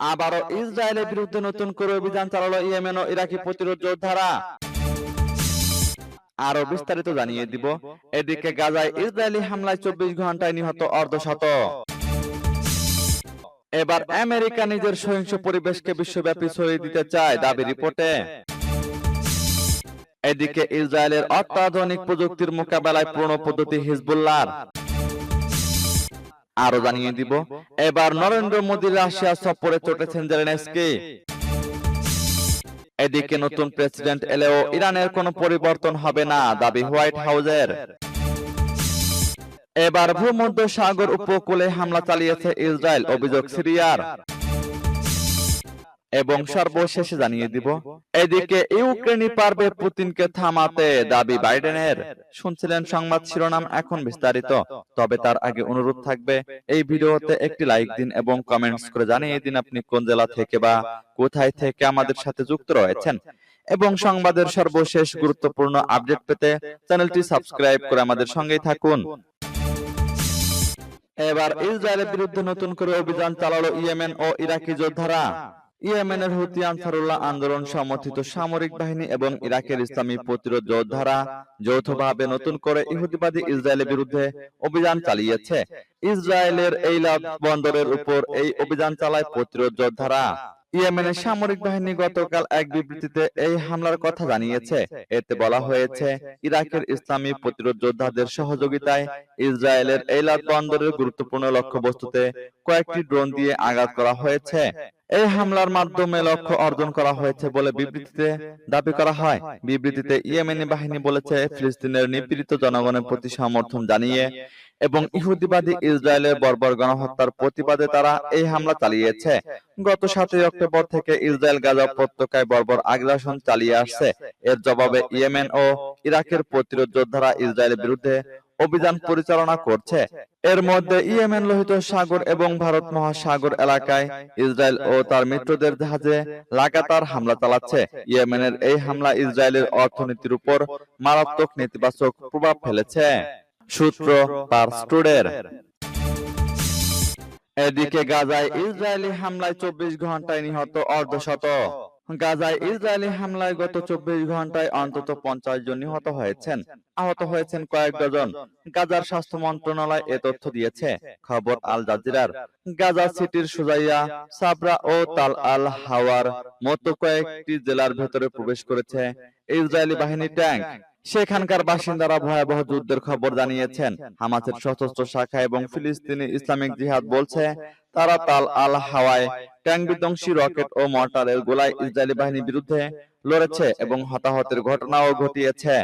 আবারও ইসরায়েলের বিরুদ্ধে নতুন করে অভিযান চালালো ইয়েমেন ও ইরাকি প্রতিরোধ যোদ্ধারা। আরও বিস্তারিত জানিয়ে দিব। এদিকে গাজায় ইসরায়েলি হামলায় চব্বিশ ঘন্টায় নিহত অর্ধশত। এবার আমেরিকা নিজের সহিংস পরিবেশকে বিশ্বব্যাপী ছড়িয়ে দিতে চায় দাবি রিপোর্টে। এদিকে ইসরায়েলের অত্যাধুনিক প্রযুক্তির মোকাবেলায় পুরনো পদ্ধতি হিজবুল্লাহর। আরও জানিয়ে দিব। এবার নরেন্দ্র মোদী রাশিয়া সফরে চটেছেন জেলেনস্কি। এদিকে নতুন প্রেসিডেন্ট এলেও ইরানের কোনো পরিবর্তন হবে না, দাবি হোয়াইট হাউসের। এবার ভূমধ্য সাগর উপকূলে হামলা চালিয়েছে ইসরায়েল, অভিযোগ সিরিয়ার। এবং সর্বশেষে জানিয়ে দিব এদিকে ইউক্রেনই পারবে পুতিনকে থামাতে দাবি বাইডেনের। শুনছিলেন সংবাদ শিরোনাম এখন বিস্তারিত। তবে তার আগে অনুরোধ থাকবে এই ভিডিওতে একটি লাইক দিন এবং কমেন্টস করে জানিয়ে দিন আপনি কোন জেলা থেকে বা কোথায় থেকে আমাদের সাথে যুক্ত রয়েছেন। এবং সংবাদের সর্বশেষ গুরুত্বপূর্ণ আপডেট পেতে চ্যানেলটি সাবস্ক্রাইব করে আমাদের সঙ্গেই থাকুন। এবার ইসরায়েলের বিরুদ্ধে নতুন করে অভিযান চালালো ইয়েমেন ও ইরাকি যোদ্ধারা ইয়েমেনের হুতি আনসারুল্লাহ আন্দোলন সমর্থিত সামরিক বাহিনী এবং ইরাকের ইসলামী প্রতিরোধ যোদ্ধারা যৌথভাবে নতুন করে ইহুদিবাদী ইসরায়েলের বিরুদ্ধে অভিযান চালিয়েছে। ইসরায়েলের এই বন্দরের উপর এই অভিযান চালায় প্রতিরোধ যোদ্ধারা। ইয়েমেনের সামরিক বাহিনী গতকাল এক বিবৃতিতে এই হামলার কথা জানিয়েছে। এতে বলা হয়েছে ইরাকের ইসলামী প্রতিরোধ যোদ্ধাদের সহযোগিতায় ইসরায়েলের এইলাদ বন্দরের গুরুত্বপূর্ণ লক্ষ্যবস্তুতে কয়েকটি ড্রোন দিয়ে আঘাত করা হয়েছে। এই হামলার মাধ্যমে লক্ষ্য অর্জন করা হয়েছে বলে বিবৃতিতে দাবি করা হয়। বিবৃতিতে ইয়েমেনি বাহিনী বলেছে ফিলিস্তিনের নিপীড়িত জনগণের প্রতি সমর্থন জানিয়ে এবং ইহুদিবাদী ইসরায়েলের বর্বর গণহত্যার প্রতিবাদে তারা এই হামলা চালিয়েছে গত সাতই অক্টোবর থেকে ইসরায়েল গাজা উপত্যকায় বর্বর আগ্রাসন চালিয়ে আসছে। এর জবাবে ইয়েমেন ও ইরাকের প্রতিরোধ যোদ্ধারা ইসরায়েলের বিরুদ্ধে অভিযান পরিচালনা করছে। এর মধ্যে ইয়েমেন লোহিত সাগর এবং ভারত মহাসাগর এলাকায় ইসরায়েল ও তার মিত্রদের জাহাজে লাগাতার হামলা চালাচ্ছে। ইয়েমেনের এই হামলা ইসরায়েলের অর্থনীতির উপর মারাত্মক নেতিবাচক প্রভাব ফেলেছে সূত্র পার্স টুডের এদিকে গাজায় ইসরায়েলি হামলায় চব্বিশ ঘন্টায় নিহত অর্ধশত। গাজায় ইসরায়েলি হামলায় গত চব্বিশ ঘন্টায় অন্তত পঞ্চাশ জন নিহত হয়েছেন। আহত হয়েছেন কয়েক ডজন। গাজার স্বাস্থ্য মন্ত্রণালয় এ তথ্য দিয়েছে। খবর আল জাজিরার। গাজা সিটির সুজাইয়া, সাবরা ও তাল আল হাওয়ার মতো কয়েকটি জেলার ভেতরে প্রবেশ করেছে। ইসরায়েলি বাহিনী ট্যাঙ্ক সেখানকার বাসিন্দারা ভয়াবহ যুদ্ধের খবর জানিয়েছেন। হামাসের সশস্ত্র শাখা এবং ফিলিস্তিনি ইসলামিক জিহাদ বলছে, তারা তাল আল হাওয়ায় ট্যাঙ্ক বিধ্বংসী রকেট ও মর্টারের গোলায় ইসরায়েলি বাহিনীর বিরুদ্ধে লড়েছে এবং হতাহতের ঘটনাও ঘটিয়েছে।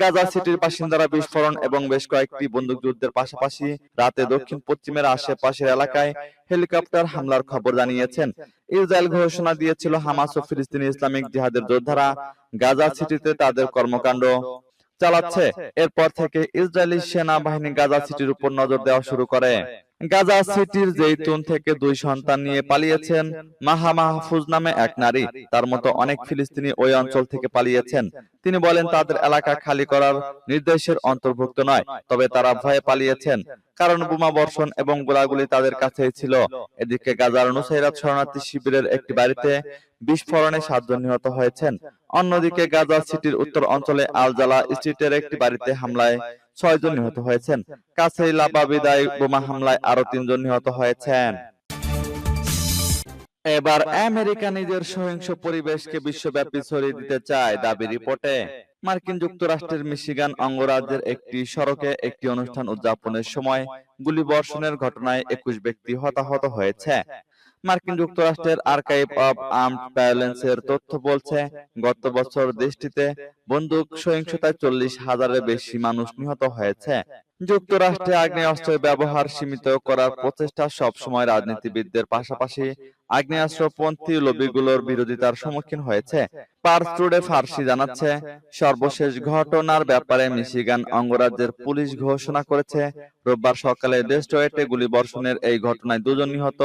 গাজা সিটির বাসিন্দারা বিস্ফোরণ এবং বেশ কয়েকটি বন্দুকযুদ্ধের পাশাপাশি রাতে দক্ষিণ পশ্চিমের আশেপাশের এলাকায় হেলিকপ্টার হামলার খবর জানিয়েছেন। ইসরায়েল ঘোষণা দিয়েছিল হামাস ও ফিলিস্তিনি ইসলামিক জিহাদের যোদ্ধারা গাজা সিটিতে তাদের কর্মকাণ্ড চালাচ্ছে। এরপর থেকে ইসরায়েলি সেনাবাহিনী গাজা সিটির উপর নজর দেওয়া শুরু করে। গাজা সিটির জেইতুন থেকে দুই সন্তান নিয়ে পালিয়েছেন মাহা মাহফুজ নামে এক নারী। তার মতো অনেক ফিলিস্তিনি ওই অঞ্চল থেকে পালিয়েছেন। তিনি বলেন তাদের এলাকা খালি করার নির্দেশের অন্তর্ভুক্ত নয় তবে তারা ভয়ে পালিয়েছেন। কারণ বোমা বর্ষণ এবং গোলাগুলি তাদের কাছেই ছিল। এদিকে গাজার নুসাইরাত শরণার্থী শিবিরের একটি বাড়িতে বিস্ফোরণে সাতজন নিহত হয়েছেন। অন্যদিকে গাজা সিটির উত্তর অঞ্চলে আলজালা স্ট্রিটের একটি বাড়িতে হামলায় ছয়জন নিহত হয়েছেন। কাছেই লাবাবিদায় বোমা হামলায় আরও তিনজন নিহত হয়েছেন। এবার আমেরিকা নিজের সহিংস পরিবেশকে বিশ্বব্যাপী ছড়িয়ে দিতে চায় দাবি রিপোর্টে। মার্কিন যুক্তরাষ্ট্রের মিশিগান অঙ্গরাজ্যের একটি সড়কে একটি অনুষ্ঠান উদযাপনের সময় গুলিবর্ষণের ঘটনায় একুশ ব্যক্তি হতাহত হয়েছে। মার্কিন যুক্তরাষ্ট্রের আর্কাইভ অব আর্মড ভায়োলেন্সের তথ্য বলছে গত বছর দেশটিতে বন্দুক সহিংসতায় চল্লিশ হাজারের বেশি মানুষ নিহত হয়েছে। যুক্তরাষ্ট্রে আগ্নেয়াস্ত্রের ব্যবহার সীমিত করার প্রচেষ্টা সবসময় রাজনীতিবিদদের পাশাপাশি আগ্নেয়াস্ত্রপন্থী লবিগুলোর বিরোধিতার সম্মুখীন হয়েছে। পার্সট্রুডে ফার্সি জানাচ্ছে সর্বশেষ ঘটনার ব্যাপারে মিশিগান অঙ্গরাজ্যের পুলিশ ঘোষণা করেছে। রোববার সকালে ডেস্ট্রয়েটে গুলিবর্ষণের এই ঘটনায় দুজন নিহত।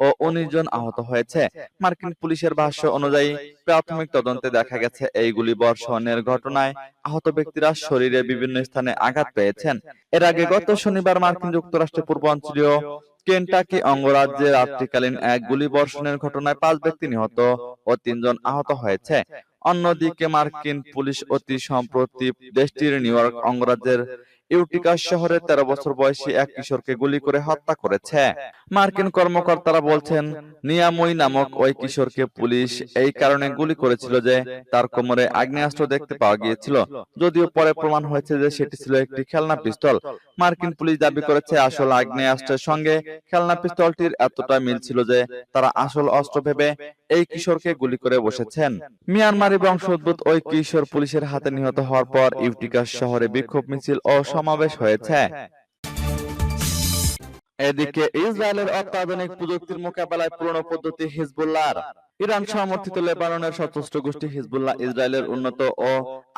ও উনিশ জন আহত হয়েছে। মার্কিন পুলিশের ভাষ্য অনুযায়ী প্রাথমিক তদন্তে দেখা গেছে এই গুলি বর্ষণের ঘটনায় আহত ব্যক্তিরা শরীরে বিভিন্ন স্থানে আঘাত পেয়েছেন। এর আগে গত শনিবার মার্কিন যুক্তরাষ্ট্রের পূর্বাঞ্চলীয় কেন্টাকি অঙ্গরাজ্যে রাত্রিকালীন এক গুলিবর্ষণের ঘটনায় পাঁচ ব্যক্তি নিহত ও তিনজন আহত হয়েছে। অন্যদিকে মার্কিন পুলিশ অতি সম্প্রতি দেশটির নিউ ইয়র্ক অঙ্গরাজ্যের ইউটিকা শহরে তেরো বছর বয়সী এক কিশোরকে গুলি করে হত্যা করেছে। মার্কিন কর্মকর্তারা বলছেন নিয়ামই নামক ওই কিশোরকে পুলিশ এই কারণে গুলি করেছিল যে তার কোমরে আগ্নেয়াস্ত্র দেখতে পাওয়া গিয়েছিল। যদিও পরে প্রমাণ হয়েছে যে সেটি ছিল একটি খেলনা পিস্তল। মার্কিন পুলিশ দাবি করেছে আসল আগ্নেয়াস্ত্রের সঙ্গে খেলনা পিস্তলটির এতটা মিল ছিল যে তারা আসল অস্ত্র ভেবে এই কিশোরকে গুলি করে বসেছেন মিয়ানমারি বংশোদ্ভূত ওই কিশোর পুলিশের হাতে নিহত হওয়ার পর ইউটিকা শহরে বিক্ষোভ মিছিল ও সমাবেশ হয়েছে। এদিকে ইসরায়েলের অত্যাধুনিক প্রযুক্তির মোকাবেলায় পুরনো পদ্ধতি হিজবুল্লাহর। ইরান সমর্থিত লেবাননের সশস্ত্র গোষ্ঠী হিজবুল্লাহ ইসরায়েলের উন্নত ও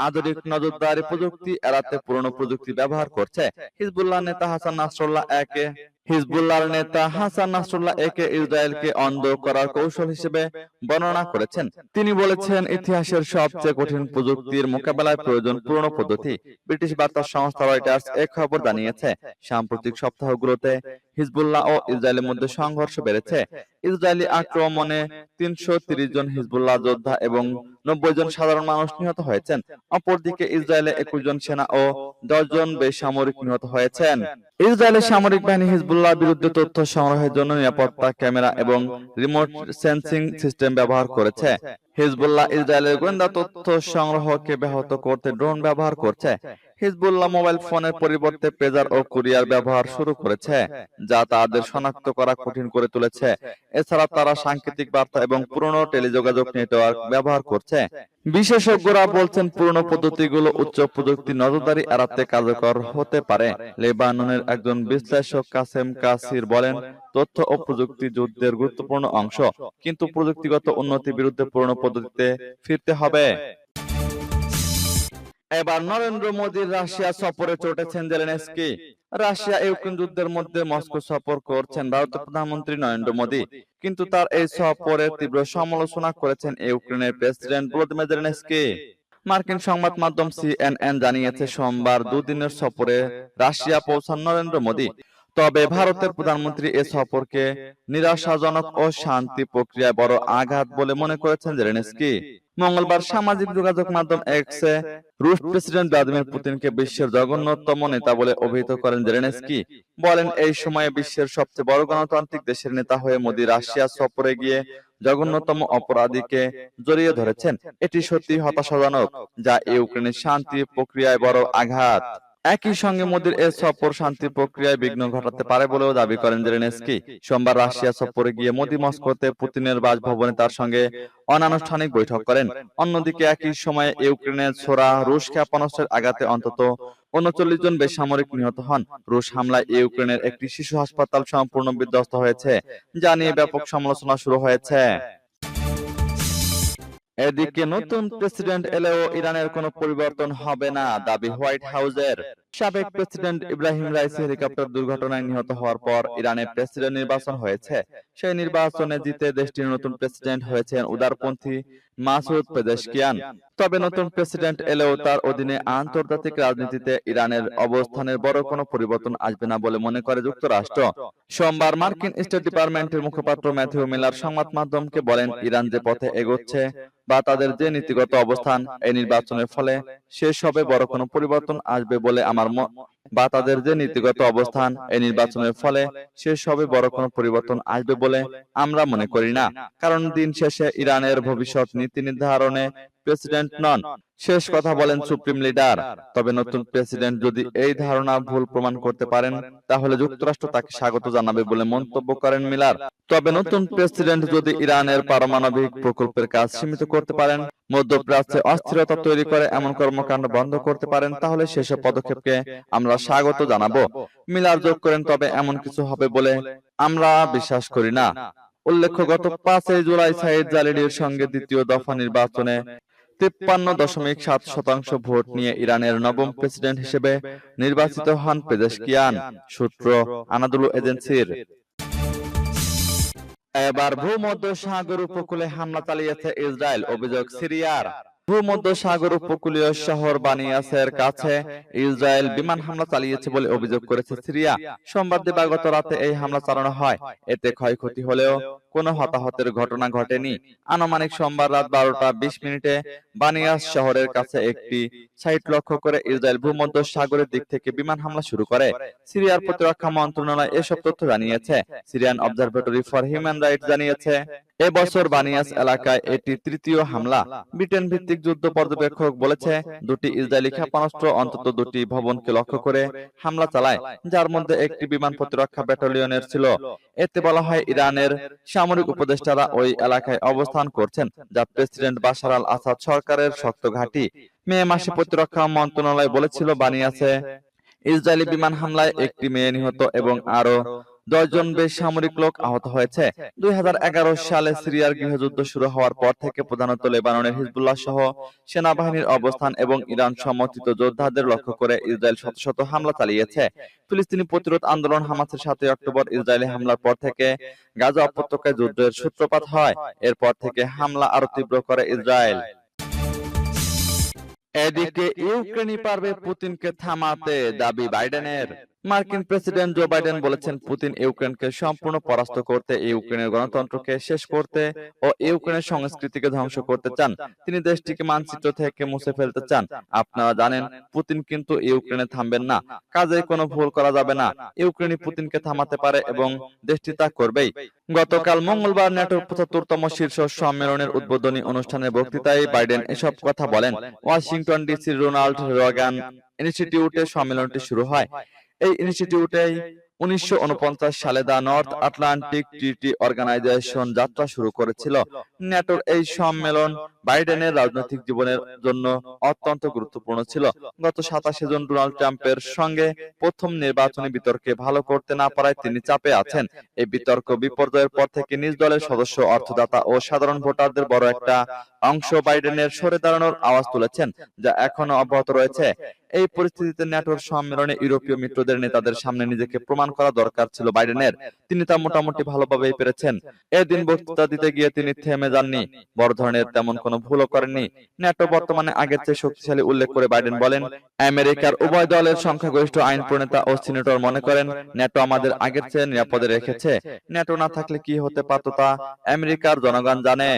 আধুনিক নজরদারি প্রযুক্তি এড়াতে পুরনো প্রযুক্তি ব্যবহার করছে। হিজবুল্লাহ নেতা হাসান নাসরুল্লাহ একে হিজবুল্লাহর নেতা হাসান নাসরুল্লাহ একে ইসরায়েলকে অন্ধ করার কৌশল হিসেবে বর্ণনা করেছেন। তিনি বলেছেন, ইতিহাসের সবচেয়ে কঠিন প্রযুক্তির মোকাবেলায় প্রয়োজন পুরনো পদ্ধতি। ব্রিটিশ বার্তা সংস্থা রয়টার্স এ খবর জানিয়েছে, সাম্প্রতিক সপ্তাহগুলোতে হিজবুল্লাহ ও ইসরায়েলের মধ্যে সংঘর্ষ বেড়েছে। ইসরায়েলি আক্রমণে তিনশো জন হিজবুল্লাহ যোদ্ধা এবং নব্বই জন সাধারণ মানুষ নিহত হয়েছেন। অপরদিকে ইসরায়েলে একুশ জন সেনা ও দশ জন বেসামরিক নিহত হয়েছেন। ইসরায়েলের সামরিক বাহিনী হিজবুল্লাহ বিরুদ্ধে তথ্য সংগ্রহের জন্য নিরাপত্তা ক্যামেরা এবং রিমোট সেন্সিং সিস্টেম ব্যবহার করেছে। হিজবুল্লাহ ইসরায়েলের গোয়েন্দা তথ্য সংগ্রহকে ব্যাহত করতে ড্রোন ব্যবহার করছে। হিজবুল্লাহ মোবাইল ফোনের পরিবর্তে পেজার ও কুরিয়ার ব্যবহার শুরু করেছে, যা তাদের শনাক্ত করা কঠিন করে তুলেছে। এছাড়া তারা সাংকেতিক বার্তা এবং পুরনো টেলিযোগাযোগ নেটওয়ার্ক ব্যবহার করছে। বিশেষজ্ঞরা বলছেন পুরনো পদ্ধতিগুলো উচ্চ প্রযুক্তি নজরদারি এড়াতে কার্যকর হতে পারে। লেবাননের একজন বিশ্লেষক কাসেম কাসির বলেন, তথ্য ও প্রযুক্তি যুদ্ধের গুরুত্বপূর্ণ অংশ, কিন্তু প্রযুক্তিগত উন্নতির বিরুদ্ধে পুরনো পদ্ধতিতে ফিরতে হবে। এবার নরেন্দ্র মোদী রাশিয়া সফরে চটেছেন জেলেনস্কি। রাশিয়া ইউক্রেন যুদ্ধের মধ্যে মস্কো সফর করছেন ভারতের প্রধানমন্ত্রী নরেন্দ্র মোদী। কিন্তু তার এই সফরের তীব্র সমালোচনা করেছেন ইউক্রেনের প্রেসিডেন্ট ভলোদিমির জেলেনস্কি। মার্কিন সংবাদ মাধ্যম সিএনএন জানিয়েছে, সোমবার দুদিনের সফরে রাশিয়া পৌঁছান নরেন্দ্র মোদী। তবে ভারতের প্রধানমন্ত্রী এ সফরকে নিরাশাজনক ও শান্তি প্রক্রিয়ায় বড় আঘাত বলে মনে করেছেন জেলেনস্কি। মঙ্গলবার সামাজিক যোগাযোগ মাধ্যম এক্সে রুশ প্রেসিডেন্ট ভ্লাদিমির পুতিনকে বিশ্বের জঘন্যতম নেতা বলে অভিহিত করেন জেলেনস্কি। বলেন এই সময়ে বিশ্বের সবচেয়ে বড় গণতান্ত্রিক দেশের নেতা হয়ে মোদী রাশিয়া সফরে গিয়ে জঘন্যতম অপরাধীকে জড়িয়ে ধরেছেন। এটি সত্যি হতাশাজনক যা ইউক্রেনের শান্তি প্রক্রিয়ায় বড় আঘাত। একই সঙ্গে মোদীর এ সফর শান্তি প্রক্রিয়ায় বিঘ্ন ঘটাতে পারে বলেও দাবি করেন জেলেনস্কি। সোমবার রাশিয়া সফরে গিয়ে মোদী মস্কোতে পুতিনের বাসভবনে তার সঙ্গে অনানুষ্ঠানিক বৈঠক করেন। অন্যদিকে একই সময়ে ইউক্রেনের ছোড়া রুশ ক্ষেপণাস্ত্রের আঘাতে অন্তত উনচল্লিশ জন বেসামরিক নিহত হন। রুশ হামলায় ইউক্রেনের একটি শিশু হাসপাতাল সম্পূর্ণ বিধ্বস্ত হয়েছে, যা নিয়ে ব্যাপক সমালোচনা শুরু হয়েছে। এদিকে নতুন প্রেসিডেন্ট এলেও ইরানের কোনো পরিবর্তন হবে না দাবি হোয়াইট হাউসের। সাবেক প্রেসিডেন্ট ইব্রাহিম রাইসি হেলিকপ্টার দুর্ঘটনায় নিহত হওয়ার পর ইরানের প্রেসিডেন্ট নির্বাচন হয়েছে। সেই নির্বাচনে জিতে দেশটির নতুন প্রেসিডেন্ট হয়েছেন উদারপন্থী মাসুদ পেজেশকিয়ান তবে নতুন প্রেসিডেন্ট এলেও তার অধীনে আন্তর্জাতিক রাজনীতিতে ইরানের অবস্থানের বড় কোনো পরিবর্তন আসবে না বলে মনে করে যুক্তরাষ্ট্র। সোমবার মার্কিন স্টেট ডিপার্টমেন্টের মুখপাত্র ম্যাথিউ মিলার সংবাদ মাধ্যমকে বলেন ইরান যে পথে এগোচ্ছে বা তাদের যে নীতিগত অবস্থান এই নির্বাচনের ফলে শেষ হবে বড় কোনো পরিবর্তন আসবে বলে আমার ম- বা তাদের যে নীতিগত অবস্থান এই নির্বাচনের ফলে শেষ হবে বড় কোনো পরিবর্তন আসবে বলে আমরা মনে করি না। কারণ দিন শেষে ইরানের ভবিষ্যৎ নীতি নির্ধারণে প্রেসিডেন্ট নন। শেষ কথা বলেন সুপ্রিম লিডার। তবে নতুন প্রেসিডেন্ট যদি এই ধারণা ভুল প্রমাণ করতে পারেন, তাহলে যুক্তরাষ্ট্র তাকে স্বাগত জানাবে বলে মন্তব্য করেন মিলার। তবে নতুন প্রেসিডেন্ট যদি ইরানের পারমাণবিক প্রকল্পের কাজ সীমিত করতে পারেন মধ্যপ্রাচ্যে অস্থিরতা তৈরি করে এমন কর্মকাণ্ড বন্ধ করতে পারেন তাহলে সেসব পদক্ষেপকে আমরা স্বাগত জানাব। মিলার যোগ করেন তবে এমন কিছু হবে বলে আমরা বিশ্বাস করি না। উল্লেখ্য গত পাঁচই জুলাই সাইদ জালিলির সঙ্গে দ্বিতীয় দফা নির্বাচনে তিপ্পান্ন দশমিক সাত শতাংশ ভোট নিয়ে ইরানের নবম প্রেসিডেন্ট হিসেবে নির্বাচিত হন পেজেশকিয়ান সূত্র আনাদুলু এজেন্সির। এবার ভূমধ্য সাগর উপকূলে হামলা চালিয়েছে ইসরায়েল অভিযোগ সিরিয়ার। ভূমধ্য সাগর উপকূলীয় শহর বানিয়াসের কাছে ইসরায়েল বিমান হামলা চালিয়েছে বলে অভিযোগ করেছে সিরিয়া। সোমবার দিবাগত রাতে এই হামলা চালানো হয়। এতে ক্ষয়ক্ষতি হলেও কোনো হতাহতের ঘটনা ঘটেনি। আনুমানিক সোমবার রাত বারোটা বিশ মিনিটে বানিয়াস শহরের কাছে একটি সাইট লক্ষ্য করে ইসরায়েল ভূমধ্য সাগরের দিক থেকে বিমান হামলা শুরু করে। সিরিয়ার প্রতিরক্ষা মন্ত্রণালয় এসব তথ্য জানিয়েছে। Syrian Observatory for Human Rights জানিয়েছে এবছর বানিয়াস এলাকায় এটি তৃতীয় হামলা। ব্রিটেন ভিত্তিক যুদ্ধ পর্যবেক্ষক বলেছে, দুটি ইসরায়েলি ক্ষেপণাস্ত্র, অন্তত দুটি ভবনকে লক্ষ্য করে হামলা চালায়, যার মধ্যে একটি বিমান প্রতিরক্ষা ব্যাটালিয়নের ছিল। এতে বলা হয়, ইরানের সামরিক উপদেষ্টারা ওই এলাকায় অবস্থান করছেন, যা প্রেসিডেন্ট বাশার আল আসাদ সরকারের শক্ত ঘাঁটি। মে মাসে প্রতিরক্ষা মন্ত্রণালয় বলেছিল বানিয়াসে ইসরায়েলি বিমান হামলায় একটি মেয়ে নিহত এবং আরও দশজন বেসামরিক লোক আহত হয়েছে। দুই সালে সিরিয়ার গৃহযুদ্ধ শুরু হওয়ার পর থেকে প্রধানত লেবাননের হিজবুল্লাহ সহ সেনাবাহিনীর অবস্থান এবং ইরান সমর্থিত যোদ্ধাদের লক্ষ্য করে ইসরায়েল শত শত হামলা চালিয়েছে। ফিলিস্তিনি প্রতিরোধ আন্দোলন হামাসের সাথে অক্টোবর ইসরায়েলি হামলার পর থেকে গাজা উপত্যকায় যুদ্ধের সূত্রপাত হয়। এরপর থেকে হামলা আরও তীব্র করে ইসরায়েল। এদিকে ইউক্রেনই পারবে পুতিনকে থামাতে দাবি বাইডেনের। মার্কিন প্রেসিডেন্ট জো বাইডেন বলেছেন পুতিন ইউক্রেনকে সম্পূর্ণ পরাস্ত করতে ইউক্রেনের গণতন্ত্রকে শেষ করতে ও ইউক্রেনের সংস্কৃতিকে ধ্বংস করতে চান। তিনি দেশটিকে মানচিত্র থেকে মুছে ফেলতে চান। আপনারা জানেন পুতিন কিন্তু ইউক্রেনে থামবেন না। কাজে কোনো ভুল করা যাবে না। ইউক্রেনই পুতিনকে থামাতে পারে এবং দেশটি তা করবেই। গতকাল মঙ্গলবার ন্যাটোর পঁচাত্তরতম শীর্ষ সম্মেলনের উদ্বোধনী অনুষ্ঠানে বক্তৃতায় বাইডেন এসব কথা বলেন। ওয়াশিংটন ডিসির রোনাল্ড রগান ইনস্টিটিউটে সম্মেলনটি শুরু হয় এই ইনস্টিটিউটেই উনিশশো সালে the North Atlantic Treaty Organization যাত্রা শুরু করেছিল। ন্যাটোর এই সম্মেলন বাইডেনের রাজনৈতিক জীবনের জন্য অত্যন্ত গুরুত্বপূর্ণ ছিল। গত সাতাশে জন ডোনাল্ড ট্রাম্পের সঙ্গে প্রথম নির্বাচনী বিতর্কে ভালো করতে না পারায় তিনি চাপে আছেন। এই বিতর্ক বিপর্যয়ের পর থেকে নিজ দলের সদস্য, অর্থদাতা ও সাধারণ ভোটারদের বড় একটা অংশ বাইডেনের সরে দাঁড়ানোর আওয়াজ তুলেছেন যা এখনও অব্যাহত রয়েছে। এই পরিস্থিতিতে ন্যাটোর সম্মেলনে ইউরোপীয় মিত্রদের নেতাদের সামনে নিজেকে প্রমাণ করা দরকার ছিল বাইডেনের। তিনি তা মোটামুটি ভালোভাবেই পেরেছেন। এদিন বক্তৃতা দিতে গিয়ে তিনি থেমে যাননি। বড় ধরনের তেমন কোনো ভুলও করেননি। ন্যাটো বর্তমানে আগের চেয়ে শক্তিশালী উল্লেখ করে বাইডেন বলেন আমেরিকার উভয় দলের সংখ্যাগরিষ্ঠ আইন প্রণেতা ও সিনেটর মনে করেন ন্যাটো আমাদের আগের চেয়ে নিরাপদে রেখেছে। ন্যাটো না থাকলে কি হতে পারত তা আমেরিকার জনগণ জানে